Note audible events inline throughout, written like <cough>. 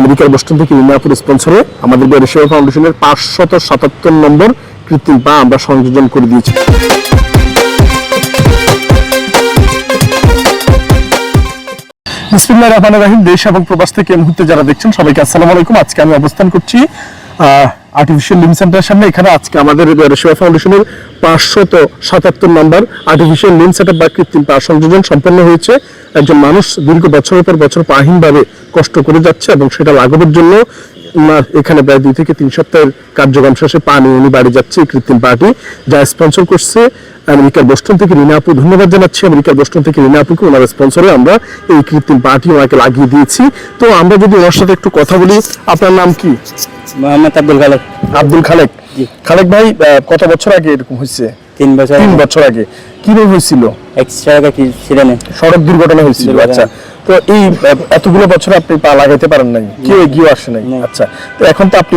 আমেরিকার বোস্টন থেকে মিনাপুর স্পন্সরে আমাদের বেরসেবা ফাউন্ডেশনের পাঁচশত সাতাত্তর নম্বর কৃত্রিম পা আমরা সংযোজন করে দিয়েছি। বিসমিল্লাহির রহমানির রহিম, দেশ এবং প্রবাস থেকে মুহূর্তে যারা দেখছেন সবাইকে আসসালামু আলাইকুম। আজকে আমি অবস্থান করছি আর্টিফিশিয়াল লিম সেন্টারের সামনে। এখানে আজকে আমাদের সেবা ফাউন্ডেশনের পাঁচশত সাতাত্তর নম্বর আর্টিফিশিয়াল লিম সেট বা কৃত্রিম পা সংযোজন সম্পন্ন হয়েছে। একজন মানুষ দীর্ঘ বছরের পর বছর পাহীনভাবে কষ্ট করে যাচ্ছে এবং সেটা লাঘবের জন্য এখানে প্রায় দুই থেকে তিন সপ্তাহের কার্যক্রম শেষে নিয়ে উনি বাড়ি যাচ্ছে এই কৃত্রিম পাটি যা স্পন্সর করছে আমেরিকার বোস্টন থেকে রিনা আপু। ধন্যবাদ জানাচ্ছি আমেরিকার বোস্টন থেকে রিনা আপুকে ওনার স্পন্সরে আমরা এই কৃত্রিম পাটি ওনাকে লাগিয়ে দিয়েছি। তো আমরা যদি ওনার সাথে একটু কথা বলি আপনার নাম কি? মোহাম্মদ আব্দুল খালেক। আব্দুল খালেক। খালেক ভাই কত বছর আগে এরকম হয়েছে? তিন বছর তিন বছর আগে। কীভাবে হয়েছিল? কি সড়ক দুর্ঘটনা হয়েছিল আচ্ছা। তো এই এতগুলো বছর আপনি পা লাগাইতে পারেন নাই। কেউ এগিয়ে আসে নাই। আচ্ছা। তো এখন তো আপনি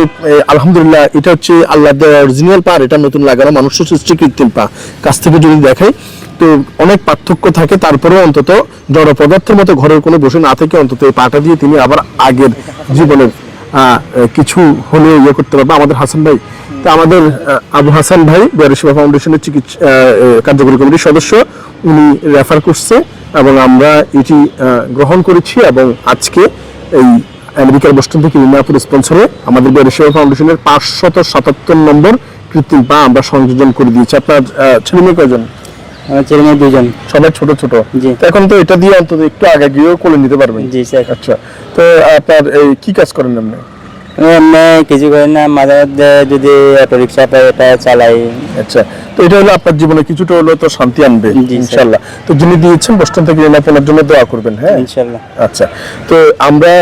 আলহামদুলিল্লাহ এটা হচ্ছে আল্লাহ অরিজিনাল পা এটা নতুন লাগানো মানুষের সৃষ্টি কৃত্রিম পা। কাছ থেকে যদি দেখাই তো অনেক পার্থক্য থাকে তারপরেও অন্তত জড় পদার্থের মতো ঘরের কোনো বসে না থেকে অন্তত এই পাটা দিয়ে তিনি আবার আগের জীবনের আহ, কিছু হলে ইয়ে করতে পারবে। আমাদের হাসান ভাই তো আমাদের আবু হাসান ভাই বেরসেবা ফাউন্ডেশনের চিকিৎসা কার্যকরী কমিটির সদস্য উনি রেফার করছে এবং আমরা এটি গ্রহণ করেছি এবং আজকে এই আমেরিকার বোস্টন থেকে মিনাপুর স্পন্সরে আমাদের বেরসেবা ফাউন্ডেশনের পাঁচশত সাতাত্তর নম্বর কৃত্রিম পা আমরা সংযোজন করে দিয়েছি। আপনার ছেলে মেয়ে কয়জন? আমার ছেলে মেয়ে দুজন সবাই ছোট। এখন তো এটা দিয়ে অন্তত একটু আগে গিয়েও করে নিতে পারবেন। জি স্যার। আচ্ছা। তো আপনার এই কি কাজ করেন আপনি? এমনি কিছু করি না মাঝে মধ্যে যদি অটো রিক্সা পাই এটা চালাই। আচ্ছা তো এটা হলো আপনার জীবনে কিছুটা হলো তো শান্তি আনবে ইনশাল্লাহ। তো যিনি দিয়েছেন বোস্টন থেকে রিনা আপনার জন্য দোয়া করবেন হ্যাঁ? ইনশাল্লাহ। আচ্ছা তো আমরা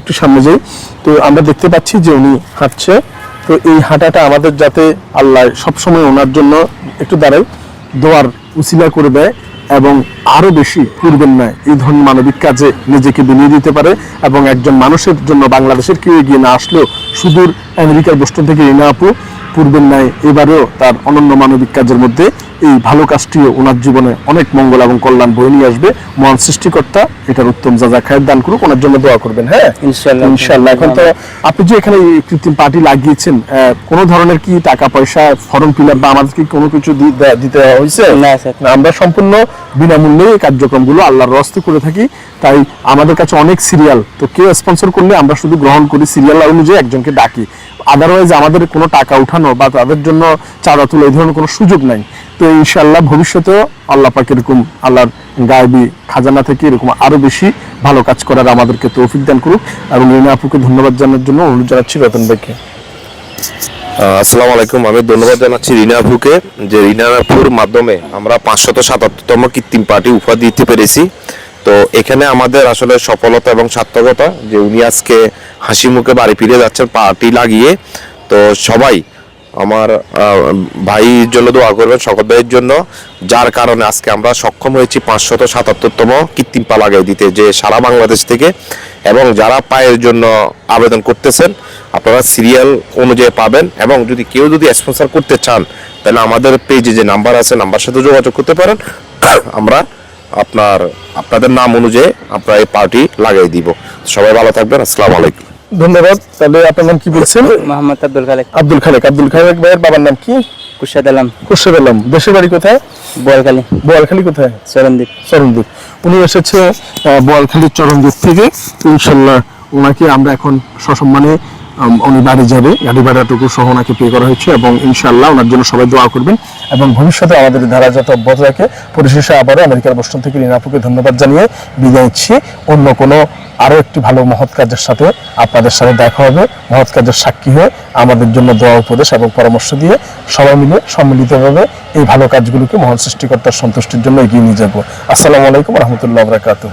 একটু সামনে যাই। তো আমরা দেখতে পাচ্ছি যে উনি হাঁটছে। তো এই হাঁটাটা আমাদের যাতে আল্লাহ সবসময় ওনার জন্য একটু দাঁড়াই দোয়ার উসিলা করে দেয়। এবং আরও বেশি পূর্বের নয় এই ধরনের মানবিক কাজে নিজেকে বিনিয়ে দিতে পারে এবং একজন মানুষের জন্য বাংলাদেশের কেউ এগিয়ে না আসলেও সুদূর আমেরিকার বোস্টন থেকে রিনা আপু পূর্বের ন্যায় এবারেও তার অনন্য মানবিক কাজের মধ্যে এই ভালো কাজটিও ওনার জীবনে অনেক মঙ্গল এবং কল্যাণ বয়ে নিয়ে আসবে। মহান সৃষ্টিকর্তা এটার উত্তম যা খায়ের দান করুক ওনার জন্য দোয়া করবেন হ্যাঁ? ইনশাল্লাহ। ইনশাল্লাহ এখন তো আপনি যে এখানে এই কৃত্রিম পার্টি লাগিয়েছেন কোনো ধরনের কি টাকা পয়সা ফর্ম ফিল আপ বা আমাদেরকে কোনো কিছু দিতে হয়েছে? না, আমরা সম্পূর্ণ বিনামূল্যে এই কার্যক্রমগুলো আল্লাহর রস্তে করে থাকি। তাই আমাদের কাছে অনেক সিরিয়াল তো কেউ স্পন্সর করলে আমরা শুধু গ্রহণ করি সিরিয়াল অনুযায়ী একজনকে ডাকি। আদারওয়াইজ আমাদের কোনো টাকা উঠানো বা তাদের জন্য চাঁদা তুলে এই ধরনের কোনো সুযোগ নাই। তো ইনশাল্লাহ ভবিষ্যতেও আল্লাহ পাক এরকম আল্লাহর গায়েবী খাজানা থেকে এরকম আরও বেশি ভালো কাজ করার আমাদেরকে তৌফিক দান করুক। এবং রিনা আপুকে ধন্যবাদ জানার জন্য অনুরোধ জানাচ্ছি রতন ভাইকে। আসসালামু আলাইকুম। আমি ধন্যবাদ জানাচ্ছি রিনা যে রিনা মাধ্যমে আমরা পাঁচশত সাতাত্তরতম কৃত্রিম পার্টি উপহার দিতে পেরেছি। তো এখানে আমাদের আসলে সফলতা এবং সার্থকতা যে উনি আজকে হাসি মুখে বাড়ি ফিরে যাচ্ছেন, পার্টি লাগিয়ে। তো সবাই আমার ভাইয়ের জন্য দোয়া করবেন শকত ভাইয়ের জন্য, যার কারণে আজকে আমরা সক্ষম হয়েছি পাঁচশত সাতাত্তরতম কৃত্রিম পা লাগাই দিতে, যে সারা বাংলাদেশ থেকে। এবং যারা পায়ের জন্য আবেদন করতেছেন আপনারা সিরিয়াল অনুযায়ী পাবেন এবং যদি কেউ যদি স্পন্সর করতে চান তাহলে আমাদের পেজে যে নাম্বার আছে নাম্বার সাথে যোগাযোগ করতে পারেন। <clears throat> আমরা আপনার আপনাদের নাম অনুযায়ী আমরা এই পার্টি লাগাই দিব। সবাই ভালো থাকবেন আসসালামু আলাইকুম। ধন্যবাদ। তাহলে আপনার নাম কি বলছেন? মোহাম্মদ আব্দুল খালেক। আব্দুল খালেক আব্দুল খালেক ভাইয়ের বাবার নাম কি? কুশাদ আলম। খুরশেদ আলম। দেশের বাড়ি কোথায়? বোয়ালখালী। বোয়ালখালী কোথায়? চরণদ্বীপ। চরণদ্বীপ। উনি এসেছে বোয়ালখালীর চরণদ্বীপ থেকে। ইনশাল্লাহ ওনাকে আমরা এখন সসম্মানে উনি বাড়ি যাবে। গাড়ি ভাড়াটুকু সহ ওনাকে পে করা হয়েছে এবং ইনশাল্লাহ ওনার জন্য সবাই দোয়া করবেন এবং ভবিষ্যতে আমাদের ধারা যত অব্যাহত রাখে পরিশেষে আবারও আমেরিকার বস্টন থেকে রিনাপুকে ধন্যবাদ জানিয়ে বিদায় নিচ্ছি। অন্য কোনো আরও একটি ভালো মহৎ কাজের সাথে আপনাদের সাথে দেখা হবে। মহৎ কাজের সাক্ষী হয়ে আমাদের জন্য দোয়া উপদেশ এবং পরামর্শ দিয়ে সবাই মিলে সম্মিলিতভাবে এই ভালো কাজগুলোকে মহান সৃষ্টিকর্তার সন্তুষ্টির জন্য এগিয়ে নিয়ে যাব। আসসালামু আলাইকুম রহমতুল্লাহ বরাকাতুহ।